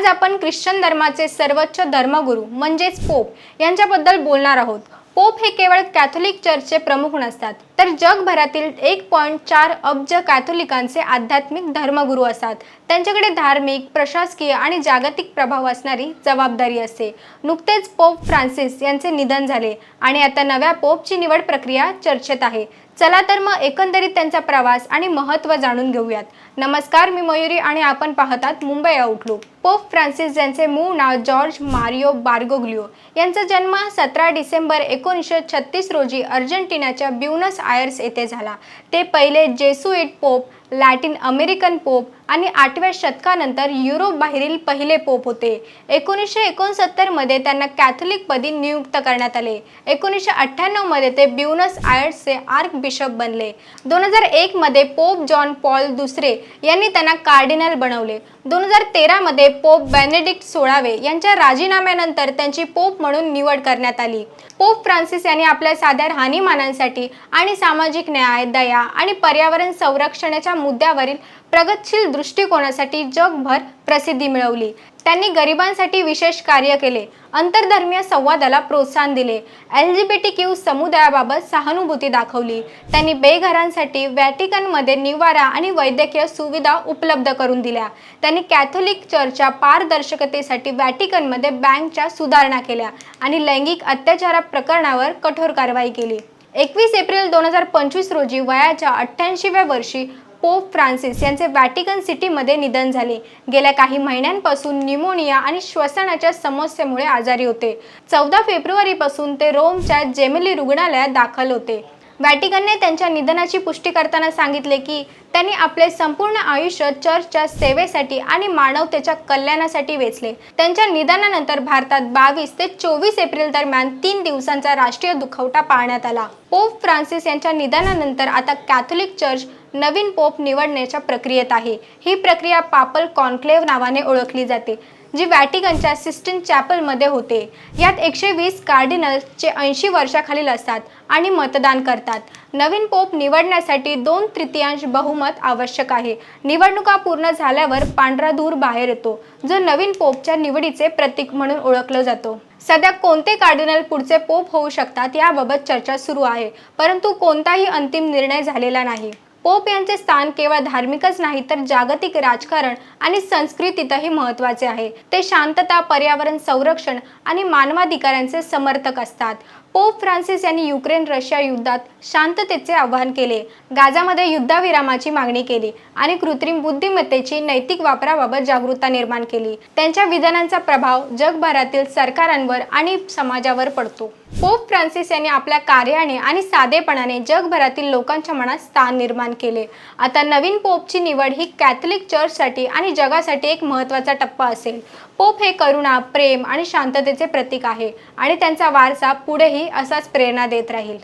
आज आपण ख्रिश्चन धर्माचे सर्वोच्च धर्मगुरू म्हणजेच पोप यांच्याबद्दल बोलणार आहोत. पोप हे केवळ कॅथोलिक चर्चचे प्रमुख नसतात तर जगभरातील एक पॉईंट चार अब्ज कॅथोलिकांचे आध्यात्मिक धर्मगुरू असतात. त्यांच्याकडे धार्मिक प्रशासकीय आणि जागतिक प्रभाव असणारी जबाबदारी असते. नुकतेच पोप फ्रान्सिस यांचे निधन झाले आणि आता नव्या पोपची निवड प्रक्रिया चर्चेत आहे. चला तर मग एकंदरीत त्यांचा प्रवास आणि महत्त्व जाणून घेऊयात. नमस्कार मी मयुरी आणि आपण पाहतात मुंबई आउटलुक पोप फ्रान्सिस यांचे मूळ नाव जॉर्ज मारिओ बार्गोग्लिओ यांचा जन्म सतरा डिसेंबर एकोणीसशे छत्तीस रोजी अर्जेंटिनाच्या ब्युनस आयर्स येथे झाला. ते पहिले Jesuit pope Latin American pope आणि आठव्या शतकानंतर युरोप बाहेरील पहिले पोप होते. एकोणीसशे एकोणसत्तरमध्ये त्यांना कॅथोलिक पदी नियुक्त करण्यात आले. एकोणीसशे अठ्ठ्याण्णवमध्ये ते ब्युनस आयर्सचे आर्क बिशप बनले. दोन हजार एकमध्ये पोप जॉन पॉल दुसरे यांनी त्यांना कार्डिनल बनवले. दोन हजार तेरामध्ये पोप बेनेडिक्ट सोळावे यांच्या राजीनाम्यानंतर त्यांची पोप म्हणून निवड करण्यात आली. पोप फ्रान्सिस यांनी आपल्या साध्या राहणीमानांसाठी आणि सामाजिक न्याय दया आणि पर्यावरण संरक्षणाच्या मुद्द्यावरील प्रगतशील दृष्टिकोनासाठी जगभर प्रसिद्धी मिळवली. त्यांनी गरिबांसाठी विशेष कार्य केले. आंतरधर्मीय संवादाला प्रोत्साहन दिले. L G B T Q समुदायाबाबत सहानुभूती दाखवली. त्यांनी बेघरांसाठी व्हॅटिकनमध्ये निवारा आणि वैद्यकीय सुविधा उपलब्ध करून दिल्या. त्यांनी कॅथोलिक चर्चच्या पारदर्शकतेसाठी व्हॅटिकनमध्ये बँकच्या सुधारणा केल्या आणि लैंगिक अत्याचारा प्रकरणावर कठोर कारवाई केली. एकवीस एप्रिल दोन हजार पंचवीस रोजी वयाच्या अठ्ठ्याऐंशीव्या वर्षी पोप फ्रान्सिस यांचे वॅटिकन सिटीमध्ये निधन झाले. गेल्या काही महिन्यांपासून न्यूमोनिया आणि श्वसनाच्या समस्येमुळे आजारी होते. चौदा फेब्रुवारीपासून ते रोमच्या जेमिली रुग्णालयात दाखल होते. वॅटिकनने त्यांच्या निधनाची पुष्टी करताना सांगितले की त्यांनी आपले संपूर्ण आयुष्य चर्चच्या सेवेसाठी आणि मानवतेच्या कल्याणासाठी वेचले. त्यांच्या निधनानंतर भारतात बावीस ते चोवीस एप्रिल दरम्यान तीन दिवसांचा राष्ट्रीय दुखवटा पाळण्यात आला. पोप फ्रान्सिस यांच्या निधनानंतर आता कॅथोलिक चर्च नवीन पोप निवडण्याच्या प्रक्रियेत आहे. ही प्रक्रिया पापल कॉन्क्लेव्ह नावाने ओळखली जाते जी वॅटिकनच्या सिस्टन चॅपलमध्ये होते. यात एकशे वीस कार्डिनल्सचे ऐंशी वर्षाखालील असतात आणि मतदान करतात. नवीन पोप निवडण्यासाठी दोन तृतीयांश बहुमत आवश्यक आहे. निवडणुका पूर्ण झाल्यावर पांढरा धूर बाहेर येतो जो नवीन पोपच्या निवडीचे प्रतीक म्हणून ओळखलं जातो. सध्या कोणते कार्डिनल पुढचे पोप होऊ शकतात याबाबत चर्चा सुरू आहे परंतु कोणताही अंतिम निर्णय झालेला नाही. पोप यांचे स्थान केवळ धार्मिकच नाही तर जागतिक राजकारण आणि संस्कृतीतही महत्त्वाचे आहे. ते शांतता पर्यावरण संरक्षण आणि मानवाधिकारांचे समर्थक असतात. पोप फ्रान्सिस यांनी युक्रेन रशिया युद्धात शांततेचे आवाहन केले. गाजामध्ये युद्धाविरामाची मागणी केली आणि कृत्रिम बुद्धिमत्तेची नैतिक वापराबाबत जागरूकता निर्माण केली. त्यांच्या विधानांचा प्रभाव जगभरातील सरकारांवर आणि समाजावर पडतो. पोप फ्रान्सिस यांनी आपल्या कार्याने आणि साधेपणाने जगभरातील लोकांच्या मनात स्थान निर्माण केले. आता नवीन पोपची निवड ही कॅथलिक चर्चसाठी आणि जगासाठी एक महत्त्वाचा टप्पा असेल. पोप हे करुणा प्रेम आणि शांततेचे प्रतीक आहे आणि त्यांचा वारसा पुढेही असाच प्रेरणा देत राहील.